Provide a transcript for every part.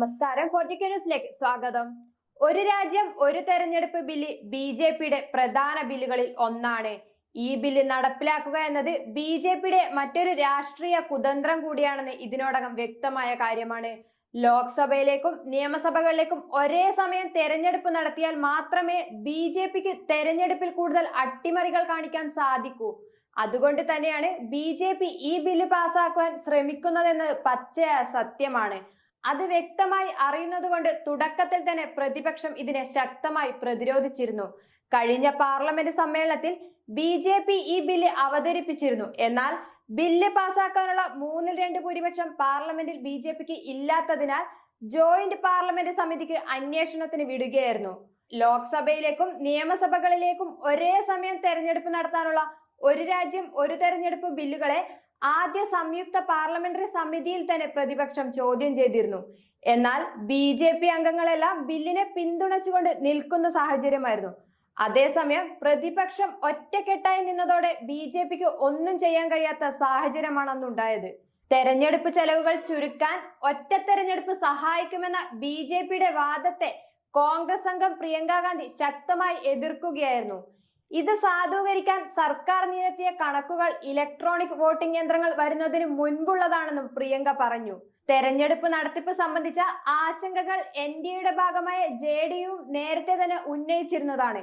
നമസ്കാരം. ഫോർട്ടിക്ക ന്യൂസിലേക്ക് സ്വാഗതം. ഒരു രാജ്യം ഒരു തെരഞ്ഞെടുപ്പ് ബില്ല് ബി ജെ പിയുടെ പ്രധാന ബില്ലുകളിൽ ഒന്നാണ്. ഈ ബില്ല് നടപ്പിലാക്കുക എന്നത് ബി ജെ പിയുടെ മറ്റൊരു രാഷ്ട്രീയ കുതന്ത്രം കൂടിയാണെന്ന് ഇതിനോടകം വ്യക്തമായ കാര്യമാണ്. ലോക്സഭയിലേക്കും നിയമസഭകളിലേക്കും ഒരേ സമയം തെരഞ്ഞെടുപ്പ് നടത്തിയാൽ മാത്രമേ ബി ജെ പിക്ക് തെരഞ്ഞെടുപ്പിൽ കൂടുതൽ അട്ടിമറികൾ കാണിക്കാൻ സാധിക്കൂ. അതുകൊണ്ട് തന്നെയാണ് ബി ജെ പി ഈ ബില്ല് പാസ്സാക്കുവാൻ ശ്രമിക്കുന്നതെന്ന് പച്ച സത്യമാണ്. അത് വ്യക്തമായി അറിയുന്നത് കൊണ്ട് തുടക്കത്തിൽ തന്നെ പ്രതിപക്ഷം ഇതിനെ ശക്തമായി പ്രതിരോധിച്ചിരുന്നു. കഴിഞ്ഞ പാർലമെന്റ് സമ്മേളനത്തിൽ ബി ജെ പി ഈ ബില്ല് അവതരിപ്പിച്ചിരുന്നു. എന്നാൽ ബില്ല് പാസാക്കാനുള്ള മൂന്നിൽ രണ്ട് ഭൂരിപക്ഷം പാർലമെന്റിൽ ബി ജെ പിക്ക് ഇല്ലാത്തതിനാൽ ജോയിന്റ് പാർലമെന്റ് സമിതിക്ക് അന്വേഷണത്തിന് വിടുകയായിരുന്നു. ലോക്സഭയിലേക്കും നിയമസഭകളിലേക്കും ഒരേ സമയം തെരഞ്ഞെടുപ്പ് നടത്താനുള്ള ഒരു രാജ്യം ഒരു തെരഞ്ഞെടുപ്പ് ബില്ലുകളെ ആദ്യ സംയുക്ത പാർലമെന്ററി സമിതിയിൽ തന്നെ പ്രതിപക്ഷം ചോദ്യം ചെയ്തിരുന്നു. എന്നാൽ ബി ജെ പി അംഗങ്ങളെല്ലാം ബില്ലിനെ പിന്തുണച്ചുകൊണ്ട് നിൽക്കുന്ന സാഹചര്യമായിരുന്നു. അതേസമയം പ്രതിപക്ഷം ഒറ്റക്കെട്ടായി നിന്നതോടെ ബി ജെ പിക്ക് ഒന്നും ചെയ്യാൻ കഴിയാത്ത സാഹചര്യമാണ് അന്നുണ്ടായത്. തെരഞ്ഞെടുപ്പ് ചെലവുകൾ ചുരുക്കാൻ ഒറ്റ തെരഞ്ഞെടുപ്പ് സഹായിക്കുമെന്ന ബി ജെ പിയുടെ വാദത്തെ കോൺഗ്രസ് അംഗം പ്രിയങ്ക ഗാന്ധി ശക്തമായി എതിർക്കുകയായിരുന്നു. ഇത് സാധൂകരിക്കാൻ സർക്കാർ നിരത്തിയ കണക്കുകൾ ഇലക്ട്രോണിക് വോട്ടിംഗ് യന്ത്രങ്ങൾ വരുന്നതിന് മുൻപുള്ളതാണെന്നും പ്രിയങ്ക പറഞ്ഞു. തെരഞ്ഞെടുപ്പ് നടത്തിപ്പ് സംബന്ധിച്ച ആശങ്കകൾ എൻ ഡി എയുടെ ഭാഗമായ ജെ ഡി യു നേരത്തെ തന്നെ ഉന്നയിച്ചിരുന്നതാണ്.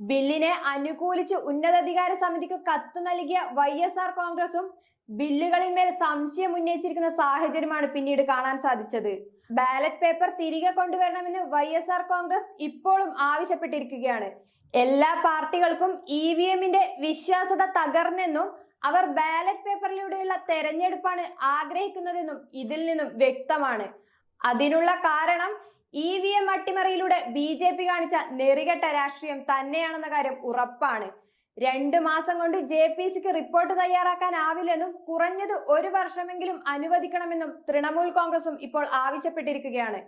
ബില്ലിനെ അനുകൂലിച്ച് ഉന്നതാധികാര സമിതിക്ക് കത്ത് നൽകിയ വൈ എസ് ആർ കോൺഗ്രസും ബില്ലുകളിന്മേൽ സംശയം ഉന്നയിച്ചിരിക്കുന്ന സാഹചര്യമാണ് പിന്നീട് കാണാൻ സാധിച്ചത്. ബാലറ്റ് പേപ്പർ തിരികെ കൊണ്ടുവരണമെന്ന് വൈ എസ് ആർ കോൺഗ്രസ് ഇപ്പോഴും ആവശ്യപ്പെട്ടിരിക്കുകയാണ്. എല്ലാ പാർട്ടികൾക്കും ഇ വി എമ്മിന്റെ വിശ്വാസത തകർന്നെന്നും അവർ ബാലറ്റ് പേപ്പറിലൂടെയുള്ള തെരഞ്ഞെടുപ്പാണ് ആഗ്രഹിക്കുന്നതെന്നും ഇതിൽ നിന്നും വ്യക്തമാണ്. അതിനുള്ള കാരണം ഇ വി എം അട്ടിമറിയിലൂടെ ബി ജെ പി കാണിച്ച നെറികെട്ട രാഷ്ട്രീയം തന്നെയാണെന്ന കാര്യം ഉറപ്പാണ്. രണ്ടു മാസം കൊണ്ട് ജെ പി സിക്ക് റിപ്പോർട്ട് തയ്യാറാക്കാനാവില്ലെന്നും കുറഞ്ഞത് ഒരു വർഷമെങ്കിലും അനുവദിക്കണമെന്നും തൃണമൂൽ കോൺഗ്രസും ഇപ്പോൾ ആവശ്യപ്പെട്ടിരിക്കുകയാണ്.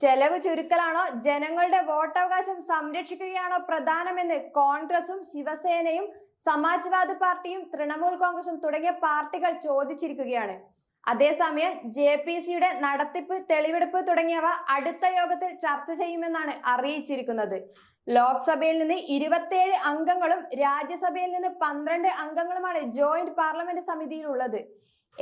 ചെലവ് ചുരുക്കലാണോ? ജനങ്ങളുടെ വോട്ടവകാശം സംരക്ഷിക്കുകയാണോ പ്രധാനമെന്ന് കോൺഗ്രസും ശിവസേനയും സമാജ്വാദി പാർട്ടിയും തൃണമൂൽ കോൺഗ്രസും തുടങ്ങിയ പാർട്ടികൾ ചോദിച്ചിരിക്കുകയാണ്. അതേസമയം ജെ പി സിയുടെ നടത്തിപ്പ് തെളിവെടുപ്പ് തുടങ്ങിയവ അടുത്ത യോഗത്തിൽ ചർച്ച ചെയ്യുമെന്നാണ് അറിയിച്ചിരിക്കുന്നത്. ലോക്സഭയിൽ നിന്ന് ഇരുപത്തിയേഴ് അംഗങ്ങളും രാജ്യസഭയിൽ നിന്ന് പന്ത്രണ്ട് അംഗങ്ങളുമാണ് ജോയിന്റ് പാർലമെന്റ് സമിതിയിലുള്ളത്.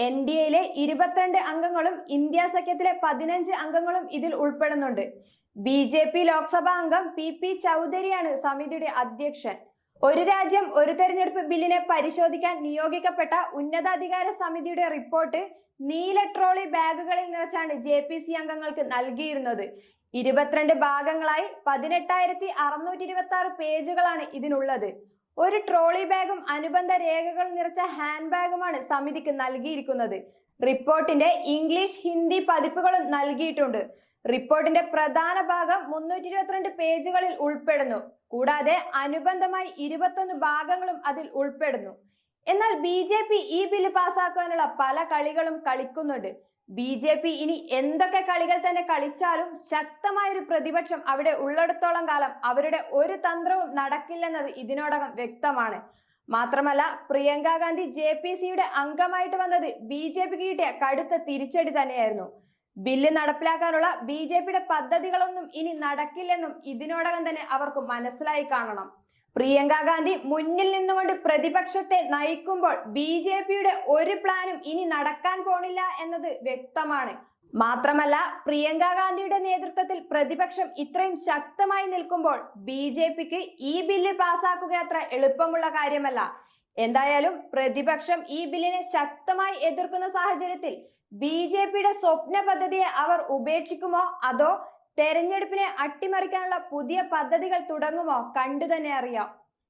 എൻ ഡി എയിലെ ഇരുപത്തിരണ്ട് അംഗങ്ങളും ഇന്ത്യ സഖ്യത്തിലെ പതിനഞ്ച് അംഗങ്ങളും ഇതിൽ ഉൾപ്പെടുന്നുണ്ട്. ബി ജെ പി ലോക്സഭാ അംഗം പി പി ചൗധരിയാണ് സമിതിയുടെ അധ്യക്ഷൻ. ഒരു രാജ്യം ഒരു തെരഞ്ഞെടുപ്പ് ബില്ലിനെ പരിശോധിക്കാൻ നിയോഗിക്കപ്പെട്ട ഉന്നതാധികാര സമിതിയുടെ റിപ്പോർട്ട് നീല ട്രോളി ബാഗുകളിൽ നിറച്ചാണ് ജെ പി സി അംഗങ്ങൾക്ക് നൽകിയിരുന്നത്. ഇരുപത്തിരണ്ട് ഭാഗങ്ങളായി പതിനെട്ടായിരത്തി അറുന്നൂറ്റി ഇരുപത്തി ആറ് പേജുകളാണ് ഇതിനുള്ളത്. ഒരു ട്രോളി ബാഗും അനുബന്ധ രേഖകൾ നിറച്ച ഹാൻഡ് ബാഗുമാണ് സമിതിക്ക് നൽകിയിരിക്കുന്നത്. റിപ്പോർട്ടിന്റെ ഇംഗ്ലീഷ് ഹിന്ദി പതിപ്പുകളും നൽകിയിട്ടുണ്ട്. റിപ്പോർട്ടിന്റെ പ്രധാന ഭാഗം മുന്നൂറ്റി ഇരുപത്തിരണ്ട് പേജുകളിൽ ഉൾപ്പെടുന്നു. കൂടാതെ അനുബന്ധമായി ഇരുപത്തൊന്ന് ഭാഗങ്ങളും അതിൽ ഉൾപ്പെടുന്നു. എന്നാൽ ബി ജെ പി ഈ ബില്ല് പാസ്സാക്കാനുള്ള പല കളികളും കളിക്കുന്നുണ്ട്. ബി ജെ പി ഇനി എന്തൊക്കെ കളികൾ തന്നെ കളിച്ചാലും ശക്തമായ ഒരു പ്രതിപക്ഷം അവിടെ ഉള്ളിടത്തോളം കാലം അവരുടെ ഒരു തന്ത്രവും നടക്കില്ലെന്നത് ഇതിനോടകം വ്യക്തമാണ്. മാത്രമല്ല പ്രിയങ്ക ഗാന്ധി ജെ പി സിയുടെ അംഗമായിട്ട് വന്നത് ബി ജെ പിക്ക് കിട്ടിയ കടുത്ത തിരിച്ചടി തന്നെയായിരുന്നു. ബില്ല് നടപ്പിലാക്കാനുള്ള ബി ജെ പിയുടെ പദ്ധതികളൊന്നും ഇനി നടക്കില്ലെന്നും ഇതിനോടകം തന്നെ അവർക്ക് മനസ്സിലായി കാണണം. പ്രിയങ്ക ഗാന്ധി മുന്നിൽ നിന്നുകൊണ്ട് പ്രതിപക്ഷത്തെ നയിക്കുമ്പോൾ ബി ജെ പിയുടെ ഒരു പ്ലാനും ഇനി നടക്കാൻ പോണില്ല എന്നത് വ്യക്തമാണ്. മാത്രമല്ല പ്രിയങ്ക ഗാന്ധിയുടെ നേതൃത്വത്തിൽ പ്രതിപക്ഷം ഇത്രയും ശക്തമായി നിൽക്കുമ്പോൾ ബി ജെ പിക്ക് ഈ ബില്ല് പാസാക്കുക അത്ര എളുപ്പമുള്ള കാര്യമല്ല. എന്തായാലും പ്രതിപക്ഷം ഈ ബില്ലിനെ ശക്തമായി എതിർക്കുന്ന സാഹചര്യത്തിൽ ബി ജെ പിയുടെ സ്വപ്ന പദ്ധതിയെ അവർ ഉപേക്ഷിക്കുമോ? അതോ തെരഞ്ഞെടുപ്പിനെ അട്ടിമറിക്കാനുള്ള പുതിയ പദ്ധതികൾ തുടങ്ങുമോ? കണ്ടു തന്നെ അറിയാം.